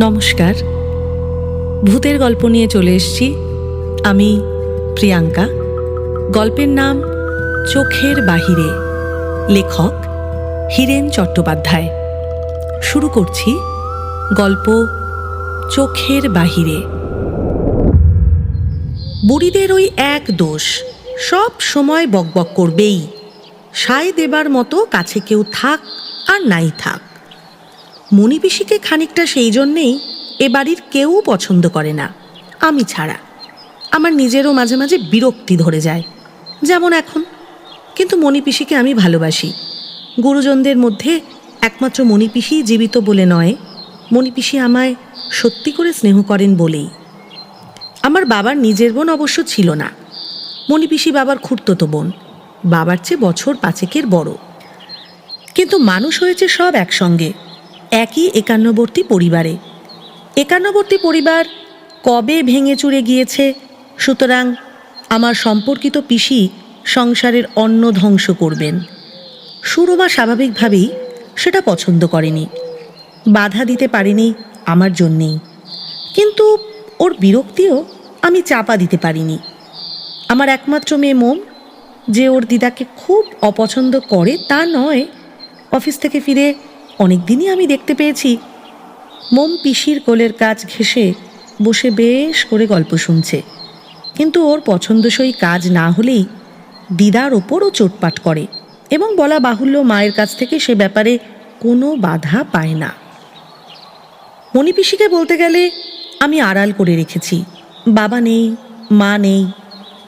নমস্কার। ভূতের গল্প নিয়ে চলে এসছি আমি প্রিয়াঙ্কা। গল্পের নাম চোখের বাহিরে। লেখক হীরেন চট্টোপাধ্যায়। শুরু করছি গল্প চোখের বাহিরে। বুড়িদের ওই এক দোষ, সব সময় বকবক করবেই। সায় দেবার মতো কাছে কেউ থাক আর নাই থাক। মণিপিসিকে খানিকটা সেই জন্যেই এ বাড়ির কেউ পছন্দ করে না, আমি ছাড়া। আমার নিজেরও মাঝে মাঝে বিরক্তি ধরে যায়, যেমন এখন। কিন্তু মণিপিসিকে আমি ভালোবাসি। গুরুজনদের মধ্যে একমাত্র মণিপিসি জীবিত বলে নয়, মণিপিসি আমায় সত্যি করে স্নেহ করেন বলেই। আমার বাবার নিজের বোন অবশ্য ছিল না। মণিপিসি বাবার খুঁড়তো বোন, বাবার চেয়ে বছর পাঁচেকের বড়। কিন্তু মানুষ হয়েছে সব একসঙ্গে একই একান্নবর্তী পরিবারে। একান্নবর্তী পরিবার কবে ভেঙে চুরে গিয়েছে? সুতরাং আমার সম্পর্কিত পিসি সংসারের অন্ন ধ্বংস করবেন। সুরমা স্বাভাবিকভাবেই সেটা পছন্দ করেনি। বাধা দিতে পারেনি আমার জন্যেই। কিন্তু ওর বিরক্তিও আমি চাপা দিতে পারিনি। আমার একমাত্র মেয়ে মোম, যে ওর দিদাকে খুব অপছন্দ করে তা নয়, অফিস থেকে ফিরে অনেক দিনই আমি দেখতে পেয়েছি। মোম পিসির কোলের কাজ ঘেঁষে বসে বেশ করে গল্প শুনছে। কিন্তু ওর পছন্দসই কাজ না হলেই দিদার ওপরও চোটপাট করে এবং বলা বাহুল্য মায়ের কাছ থেকে সে ব্যাপারে কোনো বাধা পায় না। মণিপিসিকে বলতে গেলে আমি আড়াল করে রেখেছি। বাবা নেই, মা নেই।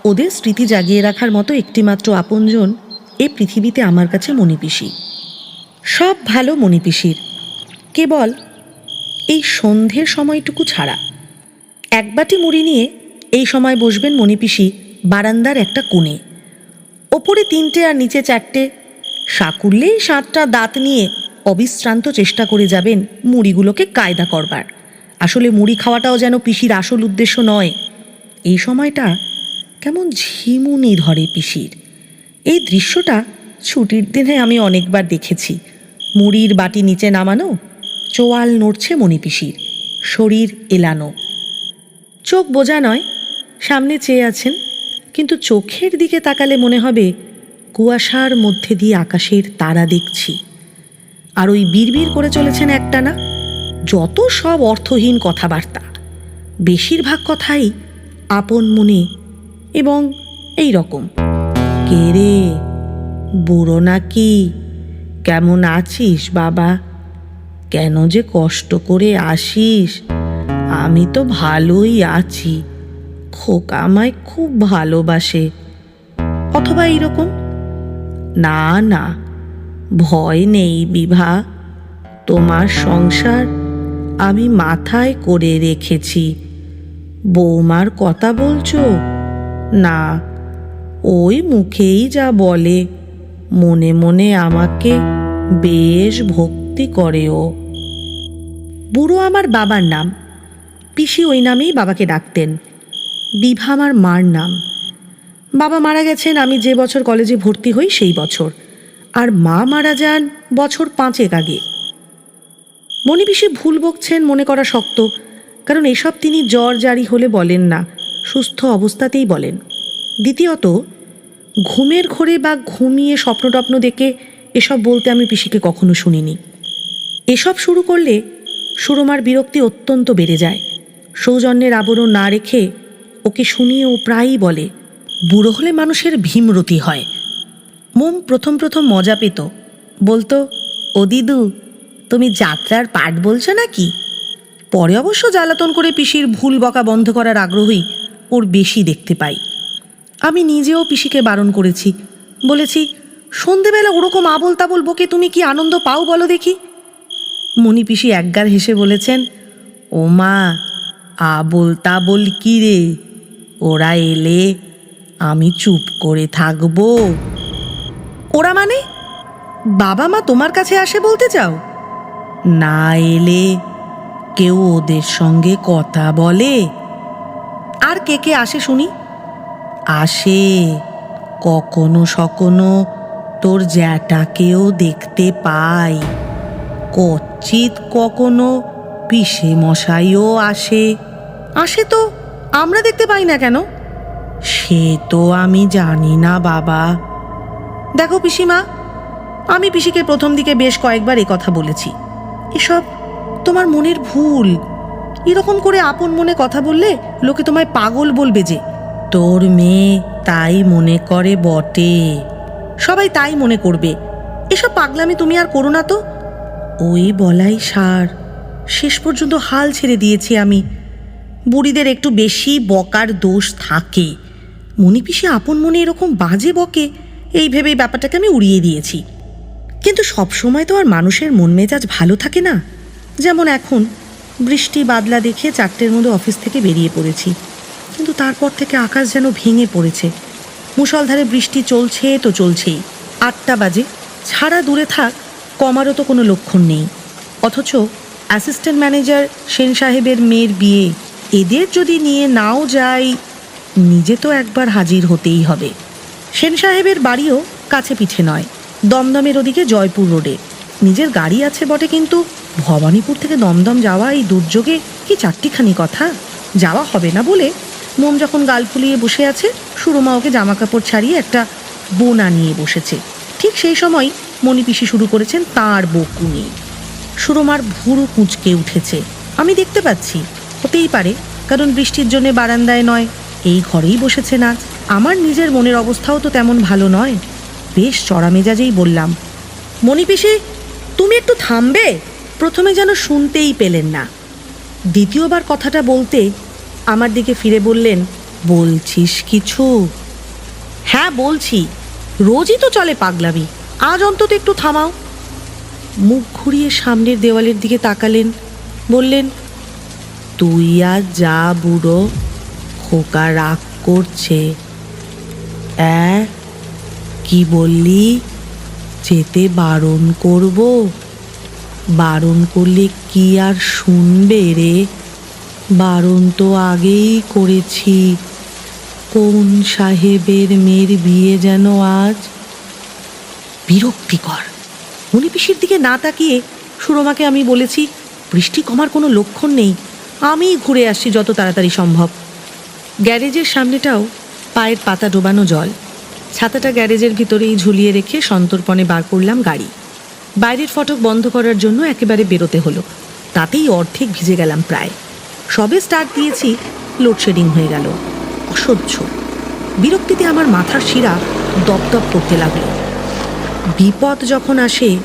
ওদের স্মৃতি জাগিয়ে রাখার মতো একটিমাত্র আপনজন এ পৃথিবীতে আমার কাছে মণিপিসি সব ভালো মণিপিসির কেবল এই সন্ধ্যের সময়টুকু ছাড়া। এক বাটি মুড়ি নিয়ে এই সময় বসবেন মণিপিসি বারান্দার একটা কোণে। ওপরে তিনটে আর নিচে চারটে। সাকুরলেই সাতটা দাঁত নিয়ে অবিশ্রান্ত চেষ্টা করে যাবেন মুড়িগুলোকে কায়দা করবার। আসলে মুড়ি খাওয়াটাও যেন পিসির আসল উদ্দেশ্য নয়। এই সময়টা কেমন ঝিমুনি ধরে পিসির। এই দৃশ্যটা ছুটির দিনে আমি অনেকবার দেখেছি। মুড়ির বাটি নিচে নামানো, চোয়াল নড়ছে মণিপিসির শরীর এলানো। চোখ বোঝা নয়, সামনে চেয়ে আছেন, কিন্তু চোখের দিকে তাকালে মনে হবে, কুয়াশার মধ্যে দিয়ে আকাশের তারা দেখছি। আর ওই বিড়বিড় করে চলেছেন একটানা, যত সব অর্থহীন কথাবার্তা। বেশিরভাগ কথাই আপন মনে এবং এই রকম। কে রে, বুড়ো নাকি? কেমন আছিস, বাবা? কেন যে কষ্ট করে আসিস? আমি তো ভালোই আছি। খোকা আমায় খুব ভালোবাসে। অথবা এইরকম? না না, ভয় নেই, বিভা। তোমার সংসার আমি মাথায় করে রেখেছি। বৌমার কথা বলছো? না, ওই মুখেই যা বলে। মনে মনে আমাকে বেশ ভক্তি করে ও বুড়ো আমার বাবার নাম। পিসি ওই নামেই বাবাকে ডাকতেন। বিভা আমার মার নাম। বাবা মারা গেছেন আমি যে বছর কলেজে ভর্তি হই সেই বছর। আর মা মারা যান বছর পাঁচেক আগে। মনে মণিপিসি ভুল বকছেন মনে করা শক্ত, কারণ এসব তিনি জ্বর জারি হলে বলেন না, সুস্থ অবস্থাতেই বলেন। দ্বিতীয়ত, ঘুমের ঘোরে বা ঘুমিয়ে স্বপ্নটপ্ন দেখে এসব বলতে আমি পিসিকে কখনো শুনিনি। এসব শুরু করলে সুরমার বিরক্তি অত্যন্ত বেড়ে যায়। সৌজন্যের আবরণ না রেখে ওকে শুনিয়ে ও প্রায়ই বলে, বুড়ো হলে মানুষের ভীমরতি হয়। মোম প্রথম প্রথম মজা পেত। বলতো, ও দিদু, তুমি যাত্রার পাঠ বলছো নাকি? পরে অবশ্য জ্বালাতন করে পিসির ভুল বকা বন্ধ করার আগ্রহই ওর বেশি দেখতে পাই। আমি নিজেও পিসিকে বারণ করেছি। বলেছি সন্ধেবেলা ওরকম আবল তাবল বকে তুমি কি আনন্দ পাও বলো দেখি? মণি পিসি একগার হেসে বলেছেন, ও মা আবল তাবল কি রে? ওরা এলে আমি চুপ করে থাকব। ওরা মানে? বাবা মা তোমার কাছে আসে বলতে চাও? না এলে কেউ ওদের সঙ্গে কথা বলে। আর কে কে আসে শুনি? আসে কখনো সকনো তোর জ্যাটাকেও দেখতে পাই। কচ্ছিত কখনো পিসে মশাইও আসে। আসে তো, আমরা দেখতে পাই না কেন? সে তো আমি জানি না, বাবা। দেখো পিসিমা, আমি পিসিকে প্রথম দিকে বেশ কয়েকবার এ কথা বলেছি। এসব তোমার মনের ভুল। এরকম করে আপন মনে কথা বললে লোকে তোমায় পাগল বলবে যে, তোর মেয়ে তাই মনে করে বটে। সবাই তাই মনে করবে। এসব পাগলামি তুমি আর করো না তো। ওই বলাই সার। শেষ পর্যন্ত হাল ছেড়ে দিয়েছি আমি। বুড়িদের একটু বেশি বকার দোষ থাকে। মণিপিসি আপন মনে এরকম বাজে বকে, এই ভেবেই ব্যাপারটাকে আমি উড়িয়ে দিয়েছি। কিন্তু সব সময় তো আর মানুষের মন মেজাজ ভালো থাকে না। যেমন এখন, বৃষ্টি বাদলা দেখে চারটের মধ্যে অফিস থেকে বেরিয়ে পড়েছি। কিন্তু তারপর থেকে আকাশ যেন ভেঙে পড়েছে। মুষলধারে বৃষ্টি চলছে তো চলছেই। আটটা বাজে। ছাড়া দূরে থাক, কমারও তো কোনো লক্ষণ নেই। অথচ অ্যাসিস্ট্যান্ট ম্যানেজার সেন সাহেবের মেয়ের বিয়ে, এদের যদি নিয়ে নাও যাই, নিজে তো একবার হাজির হতেই হবে। সেন সাহেবের বাড়িও কাছে পিঠে নয়। দমদমের ওদিকে জয়পুর রোডে। নিজের গাড়ি আছে বটে, কিন্তু ভবানীপুর থেকে দমদম যাওয়া এই দুর্যোগে কি চারটিখানি কথা? যাওয়া হবে না বলে মোম যখন গাল ফুলিয়ে বসে আছে, সুরমা ওকে জামা কাপড় ছাড়িয়ে একটা বোনা নিয়ে বসেছে। ঠিক সেই সময় মণিপিসি শুরু করেছেন তাঁর বকুনি সুরমার ভুরু কুঁচকে উঠেছে। আমি দেখতে পাচ্ছি, হতেই পারে, কারণ বৃষ্টির জন্য বারান্দায় নয়, এই ঘরেই বসেছে নাচ আমার নিজের মনের অবস্থাও তো তেমন ভালো নয়। বেশ চড়া মেজাজেই বললাম মণিপিসি তুমি একটু থামবে? প্রথমে যেন শুনতেই পেলেন না। দ্বিতীয়বার কথাটা বলতে আমার দিকে ফিরে বললেন, বলছিস কিছু? হ্যাঁ বলছি। রোজই তো চলে পাগলামি। আজ অন্তত একটু থামাও। মুখ ঘুরিয়ে সামনের দেওয়ালের দিকে তাকালেন, বললেন, তুই আর যা বুড়ো, খোকা রাগ করছে। অ্যাঁ? কি বললি? যেতে বারণ করব? বারণ করলে কি আর শুনবে রে? বারণ তো আগেই করেছি। কোন সাহেবের মেয়ের বিয়ে যেন আজ? বিরক্তিকর। মণিপিসির দিকে না তাকিয়ে সুরমাকে আমি বলেছি, বৃষ্টি কমার কোনো লক্ষণ নেই। আমিই ঘুরে আসছি যত তাড়াতাড়ি সম্ভব। গ্যারেজের সামনেটাও পায়ের পাতা ডোবানো জল। ছাতাটা গ্যারেজের ভিতরেই ঝুলিয়ে রেখে সন্তর্পণে বার করলাম গাড়ি। বাইরের ফটক বন্ধ করার জন্য একেবারে বেরোতে হলো। তাতেই অর্ধেক ভিজে গেলাম প্রায়। সবে স্টার্ট দিয়েছি লোডশেডিং হয়ে গেল। অসহ্য। বিরক্তিতে আমার মাথার শিরা দপদপ করতে লাগল। বিপদ যখন আসে,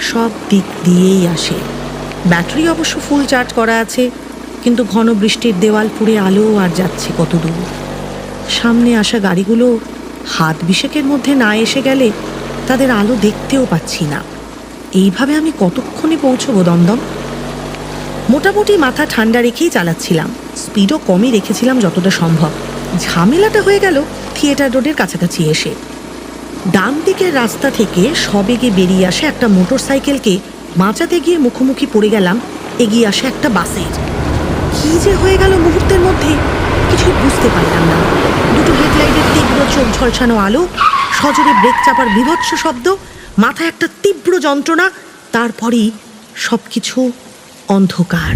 সব দিক দিয়েই আসে। ব্যাটারি অবশ্য ফুল চার্জ করা আছে, কিন্তু ঘন বৃষ্টির দেওয়াল পুড়ে আলো আর যাচ্ছে কত দূর। সামনে আসা গাড়িগুলো হাত বিশেকের মধ্যে না এসে গেলে তাদের আলো দেখতেও পাচ্ছি না। এইভাবে আমি কতক্ষণে পৌঁছবো দমদম? মোটামুটি মাথা ঠান্ডা রেখেই চালাচ্ছিলাম। স্পিডও কমই রেখেছিলাম যতটা সম্ভব। ঝামেলাটা হয়ে গেল থিয়েটার রোডের কাছাকাছি এসে। ডান দিকের রাস্তা থেকে সবেগে বেরিয়ে আসে একটা মোটর সাইকেলকে বাঁচাতে গিয়ে মুখোমুখি পড়ে গেলাম, এগিয়ে আসে একটা বাসের কি যে হয়ে গেল মুহূর্তের মধ্যে কিছুই বুঝতে পারলাম না। দুটো হেডলাইটের তীব্র চোখ ঝলসানো আলো, সজোরে ব্রেক চাপার বিভৎস শব্দ, মাথায় একটা তীব্র যন্ত্রণা, তারপরেই সব কিছু অন্ধকার।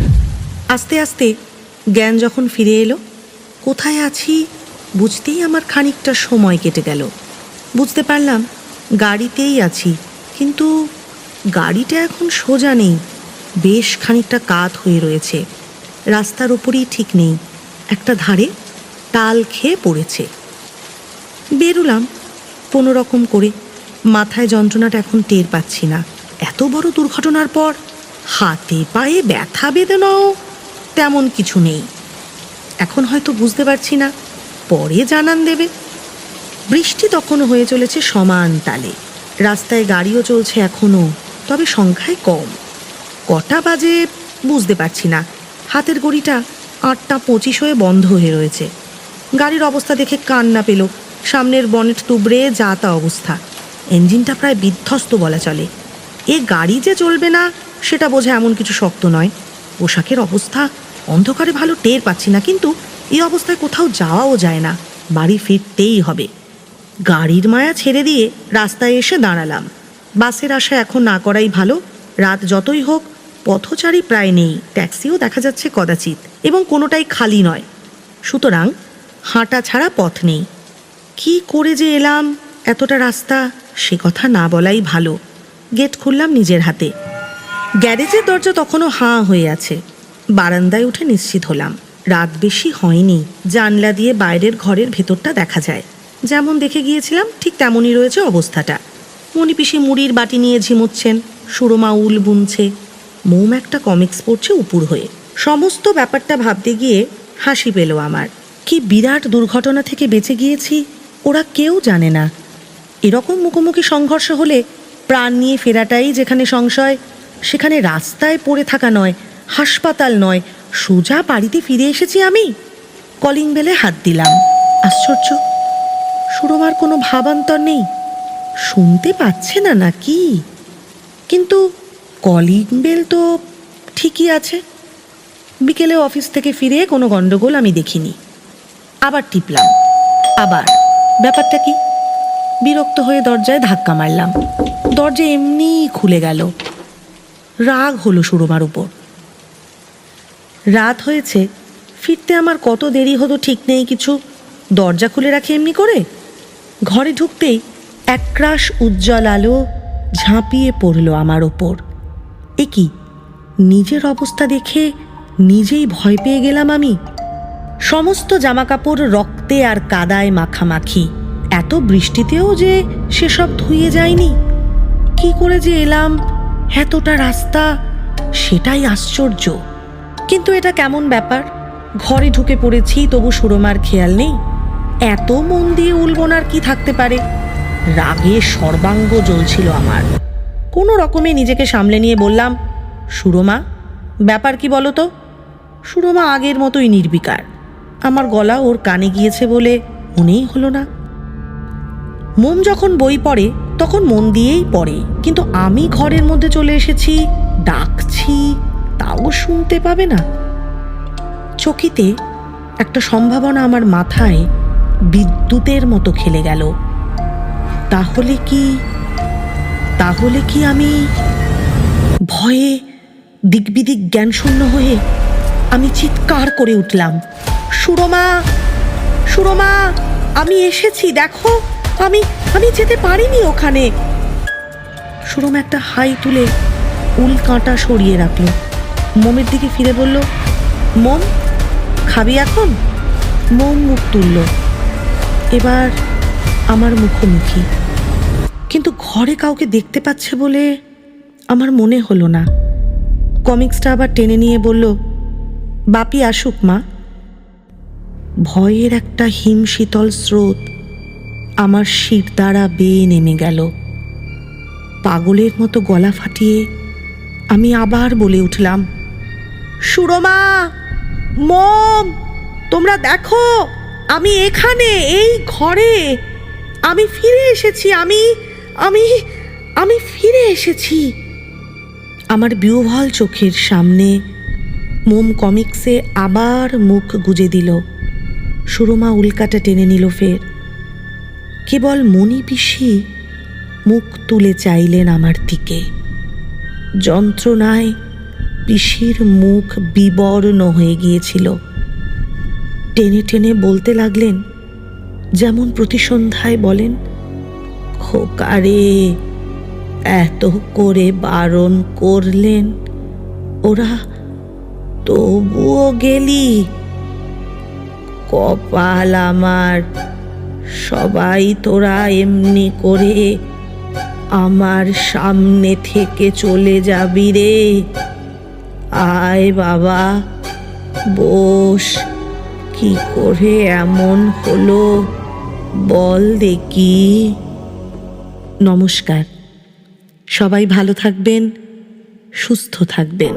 আস্তে আস্তে জ্ঞান যখন ফিরে এলো, কোথায় আছি বুঝতেই আমার খানিকটা সময় কেটে গেল। বুঝতে পারলাম গাড়িতেই আছি, কিন্তু গাড়িটা এখন সোজা নেই, বেশ খানিকটা কাত হয়ে রয়েছে। রাস্তার ওপরেই ঠিক নেই, একটা ধারে টাল খেয়ে পড়েছে। বেরুলাম কোনো রকম করে, মাথায় যন্ত্রণাটা এখন টের পাচ্ছি না। এত বড় দুর্ঘটনার পর হাতে পায়ে ব্যথা বেদনাও তেমন কিছু নেই। এখন হয়তো বুঝতে পারছি না, পরে জানান দেবে। বৃষ্টি তখনও হয়ে চলেছে সমান তালে। রাস্তায় গাড়িও চলছে এখনও তবে সংখ্যায় কম। কটা বাজে বুঝতে পারছি না। হাতের ঘড়িটা আটটা পঁচিশ হয়ে বন্ধ হয়ে রয়েছে। গাড়ির অবস্থা দেখে কান্না পেল। সামনের বনেট তুবড়ে যা তা অবস্থা। ইঞ্জিনটা প্রায় বিধ্বস্ত বলা চলে। এ গাড়ি যে চলবে না সেটা বোঝা এমন কিছু শক্ত নয়। পোশাকের অবস্থা, অন্ধকারে ভালো টের পাচ্ছি না, কিন্তু এই অবস্থায় কোথাও যাওয়াও যায় না। বাড়ি ফিরতেই হবে। গাড়ির মায়া ছেড়ে দিয়ে রাস্তায় এসে দাঁড়ালাম। বাসের আশা এখন না করাই ভালো। রাত যতই হোক, পথচারী প্রায় নেই। ট্যাক্সিও দেখা যাচ্ছে কদাচিৎ, এবং কোনোটাই খালি নয়। সুতরাং হাঁটা ছাড়া পথ নেই। কি করে যে এলাম? এতটা রাস্তা, সে কথা না বলাই ভালো। গেট খুললাম নিজের হাতে। গ্যারেজের দরজা তখনও হাঁ হয়ে আছে। বারান্দায় উঠে নিশ্চিত হলাম, রাত বেশি হয়নি। জানলা দিয়ে বাইরের ঘরের ভেতরটা দেখা যায়। যেমন দেখে গিয়েছিলাম, ঠিক তেমনই রয়েছে অবস্থাটা। মণিপিসি মুড়ির বাটি নিয়ে ঝিমুচ্ছেন, সুরমা উল বুনছে, মোম একটা কমিক্স পড়ছে উপুর হয়ে। সমস্ত ব্যাপারটা ভাবতে গিয়ে হাসি পেল আমার। কি বিরাট দুর্ঘটনা থেকে বেঁচে গিয়েছি, ওরা কেউ জানে না। এরকম মুখোমুখি সংঘর্ষ হলে প্রাণ নিয়ে ফেরাটাই যেখানে সংশয় সেখানে রাস্তায় পড়ে থাকা নয়, হাসপাতাল নয়, সোজা বাড়িতে ফিরে এসেছি আমি। কলিং বেলে হাত দিলাম। আশ্চর্য, সুরমার কোনো ভাবান্তর নেই। শুনতে পাচ্ছে না নাকি? কিন্তু কলিং বেল তো ঠিকই আছে। বিকেলে অফিস থেকে ফিরে কোনো গন্ডগোল আমি দেখিনি। আবার টিপলাম। আবার। ব্যাপারটা কি? বিরক্ত হয়ে দরজায় ধাক্কা মারলাম। দরজা এমনিই খুলে গেল। রাগ হলো সুরমার উপর। রাত হয়েছে, ফিরতে আমার কত দেরি হতো ঠিক নেই কিছু? দরজা খুলে রাখি এমনি করে? ঘরে ঢুকতেই একরাশ উজ্জ্বল আলো ঝাঁপিয়ে পড়ল আমার ওপর এ কি, নিজের অবস্থা দেখে নিজেই ভয় পেয়ে গেলাম আমি? সমস্ত জামাকাপড় রক্তে আর কাদায় মাখামাখি। এত বৃষ্টিতেও যে সেসব ধুয়ে যায়নি। কি করে যে এলাম? এতটা রাস্তা, সেটাই আশ্চর্য। কিন্তু এটা কেমন ব্যাপার? ঘরে ঢুকে পড়েছি, তবু সুরমার খেয়াল নেই। এত মন দিয়ে উলবোনার কি থাকতে পারে? রাগে সর্বাঙ্গ জ্বলছিল আমার। কোনো রকমে নিজেকে সামলে নিয়ে বললাম, সুরমা, ব্যাপার কি বলো তো? সুরমা আগের মতোই নির্বিকার। আমার গলা ওর কানে গিয়েছে বলে মনেই হলো না। মোম যখন বই পড়ে তখন মন দিয়েই পড়ে। কিন্তু আমি ঘরের মধ্যে চলে এসেছি, ডাকছি, তাও শুনতে পাবে না। চকিতে একটা সম্ভাবনা আমার মাথায় বিদ্যুতের মতো খেলে গেল। তাহলে কি তাহলে কি আমি ভয়ে দিকবিদিক জ্ঞানশূন্য হয়ে আমি চিৎকার করে উঠলাম, সুরমা সুরমা, আমি এসেছি, দেখো, আমি আমি যেতে পারিনি ওখানে। সুরমা একটা হাই তুলে উল কাঁটা সরিয়ে রাখল। মোমের দিকে ফিরে বলল, মোম, খাবি এখন? মোম মুখ তুলল। এবার আমার মুখোমুখি। কিন্তু ঘরে কাউকে দেখতে পাচ্ছে বলে আমার মনে হলো না। কমিক্সটা আবার টেনে নিয়ে বলল, বাপি আসুক মা। ভয়ের একটা হিমশীতল স্রোত আমার শির দ্বারা বেয়ে নেমে গেল। পাগলের মতো গলা ফাটিয়ে আমি আবার বলে উঠলাম, সুরমা, মম, তোমরা দেখো, আমি এখানে, এই ঘরে, আমি ফিরে এসেছি, আমি আমি আমি ফিরে এসেছি। আমার বিউভল চোখের সামনে মোম কমিক্সে আবার মুখ গুজে দিল। সুরমা উল্কাটা টেনে নিল ফের। কেবল মণি পিসি মুখ তুলে চাইলেন আমার দিকে। যন্ত্রণায় পিসির মুখ বিবর্ণ হয়ে গিয়েছিল। টেনে টেনে বলতে লাগলেন, যেমন প্রতি সন্ধ্যায় বলেন, খোকারে, এত করে বারণ করলেন, ওরা তবুও গেলি, কপাল আমার সবাই তোরা এমনি করে আমার সামনে থেকে চলে যাবি রে। আয় বাবা, বস, কি করে এমন হলো বল দেখি। নমস্কার, সবাই ভালো থাকবেন, সুস্থ থাকবেন।